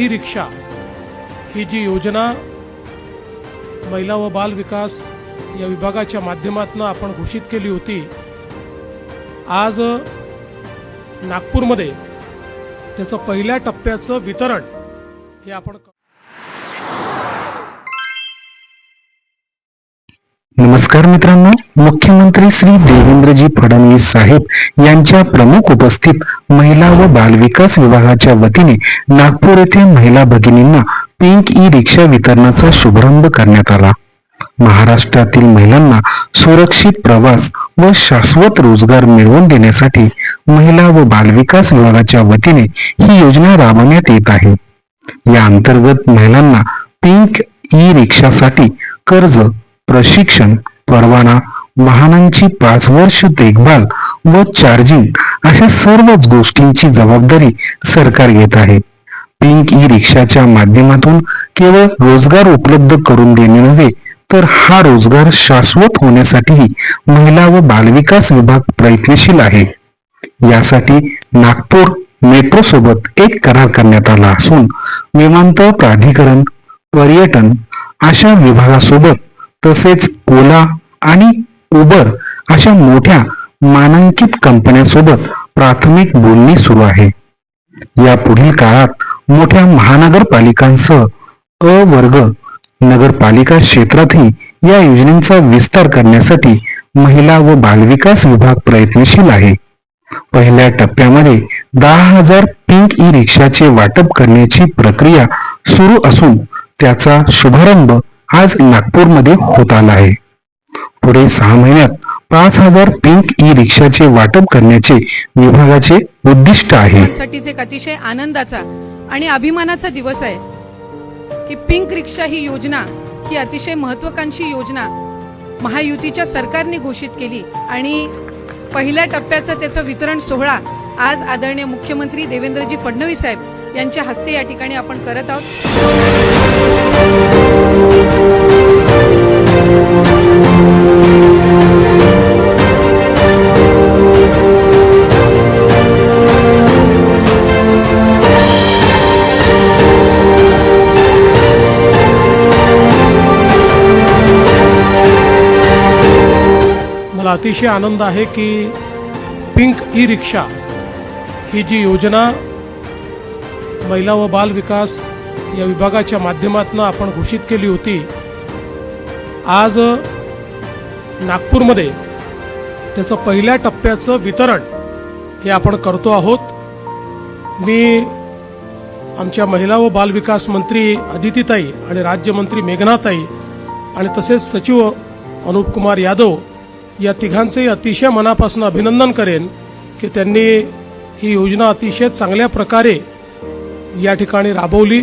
E रिक्षा ही जी योजना महिला व बाल विकास या विभागाच्या माध्यमातून आपण घोषित केली होती आज नागपूरमध्ये त्याचं पहिल्या टप्प्याचं वितरण हे आपण नमस्कार मित्रांनो मुख्यमंत्री श्री देवेंद्रजी फडणवीस साहेब यांच्या प्रमुख उपस्थित महिला व बालविकास विभागाच्या वतीने नागपूर येथे महिला भगिनींना पिंक ई रिक्षा वितरणाचा शुभारंभ करण्यात आला. महाराष्ट्रातील महिलांना सुरक्षित प्रवास व शाश्वत रोजगार मिळवून देण्यासाठी महिला व बालविकास विभागाच्या वतीने ही योजना राबवण्यात येत आहे. या अंतर्गत महिलांना पिंक ई रिक्षासाठी कर्ज प्रशिक्षण परवाना वाहनांची पाच वर्ष देखभाल व चार्जिंग अशा सर्वच गोष्टींची जबाबदारी सरकार घेत आहे. पिंक ई रिक्षाच्या माध्यमातून केवळ रोजगार उपलब्ध करून देणे नव्हे तर हा रोजगार शाश्वत होण्यासाठीही महिला व बालविकास विभाग प्रयत्नशील आहे. यासाठी नागपूर मेट्रो सोबत एक करार करण्यात आला असून विमानतळ प्राधिकरण पर्यटन अशा विभागासोबत तसेच ओला आणि उबर अशा मोठ्या मानांकित कंपन्यांसोबत प्राथमिक बोलणी सुरू आहे. या पुढील काळात मोठ्या महानगरपालिकांसह अ वर्ग नगरपालिका क्षेत्रातही या योजनेचा विस्तार करण्यासाठी महिला व बालविकास विभाग प्रयत्नशील आहे. पहिल्या टप्प्यामध्ये दहा हजार पिंक ई रिक्षाचे वाटप करण्याची प्रक्रिया सुरू असून त्याचा शुभारंभ आज नागपूरमध्ये होत आला आहे. पुढे सहा महिन्यात पाच हजार पिंक ई रिक्षाचे वाटप करण्याचे विभागाचे उद्दिष्ट आहे. एक अतिशय आनंदाचा आणि अभिमानाचा दिवस आहे की पिंक रिक्षा ही योजना ही अतिशय महत्वाकांक्षी योजना महायुतीच्या सरकारने घोषित केली आणि पहिल्या टप्प्याचं त्याचं वितरण सोहळा आज आदरणीय मुख्यमंत्री देवेंद्रजी फडणवीस साहेब यांच्या हस्ते या ठिकाणी आपण करत आहोत. मला अतिशय आनंद आहे की पिंक ई रिक्षा ही जी योजना महिला व बाल विकास या विभागाच्या माध्यमातून आपण घोषित केली होती आज नागपूरमध्ये त्याचं पहिल्या टप्प्याचं वितरण हे आपण करतो आहोत. मी आमच्या महिला व बाल विकास मंत्री अदितीताई आणि राज्यमंत्री मेघनाताई आणि तसेच सचिव अनुप कुमार यादव या तिघांचंही अतिशय मनापासून अभिनंदन करेन की त्यांनी ही योजना अतिशय चांगल्या प्रकारे या ठिकाणी राबवली.